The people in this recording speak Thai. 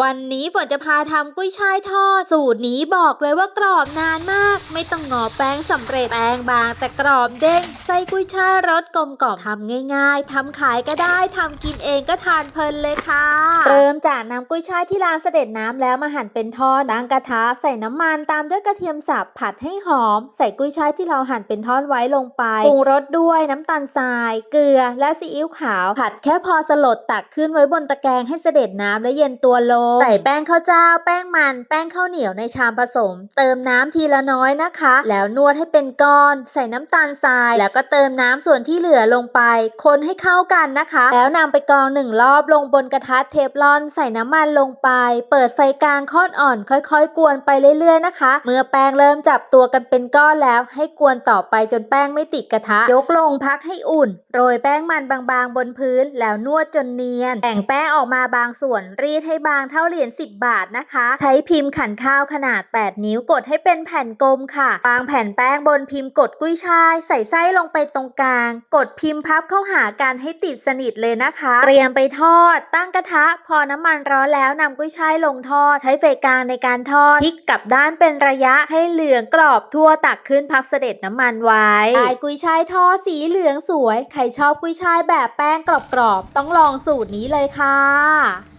วันนี้ฝนจะพาทำกุ้ยช่ายทอดสูตรนี้บอกเลยว่ากรอบนานมาก ไม่ต้องงอแป้งสำเร็จแป้งบาง แต่กรอบเด้งไส้กุ้ยช่ายรสกลมกล่อมทำง่าย ๆทำขายก็ได้ทำกินเองก็ทานเพลินเลยค่ะ เริ่มจากนำกุ้ยช่ายที่ร้านเสด็จน้ำแล้วมาหั่นเป็นทอดตั้งกระทะใส่น้ำมันตามด้วยกระเทียมสับผัดให้หอม ใส่กุ้ยช่ายที่เราหั่นเป็นท่อนไว้ลงไปปรุงรสด้วยน้ำตาลทราย เกลือ และซีอิ๊วขาว ผัดแค่พอสลดตักขึ้นไว้บนตะแกรงให้เสด็จน้ำและเย็นตัวลงใส่แป้งข้าวเจ้า แป้งมัน แป้งข้าวเหนียวในชามผสม เติมน้ำทีละน้อยนะคะ แล้วนวดให้เป็นก้อน ใส่น้ำตาลทราย แล้วก็เติมน้ำส่วนที่เหลือลงไป คนให้เข้ากันนะคะ แล้วนำไปกรองหนึ่งรอบลงบนกระทะเทฟลอน ใส่น้ำมันลงไป เปิดไฟกลางค่อนอ่อน ค่อยๆ กวนไปเรื่อยๆนะคะ เมื่อแป้งเริ่มจับตัวกันเป็นก้อนแล้ว ให้กวนต่อไปจนแป้งไม่ติดกระทะ ยกลงพักให้อุ่น โรยแป้งมันบางๆ บนพื้น แล้วนวดจนเนียนแบ่งแป้งออกมาบางส่วนรีดให้บางเท่าเหรียญ10 บาทนะคะ ใช้พิมพ์ขันข้าวขนาด 8 นิ้วกดให้เป็นแผ่นกลมค่ะวางแผ่นแป้งบนพิมพ์กดกุ้ยช่าย ใส่ไส้ลงไปตรงกลาง กดพิมพ์พับเข้าหากันให้ติดสนิทเลยนะคะ เตรียมไปทอด ตั้งกระทะ พอน้ำมันร้อนแล้วนำกุ้ยช่ายลงทอด ใช้ไฟกลางในการทอดพลิกกลับด้านเป็นระยะให้เหลืองกรอบทั่วตักขึ้นพักเสด็จน้ำมันไว้ได้กุ้ยช่ายทอดสีเหลืองสวย ใครชอบกุ้ยช่ายแบบแป้งกรอบๆต้องลองสูตรนี้เลยค่ะ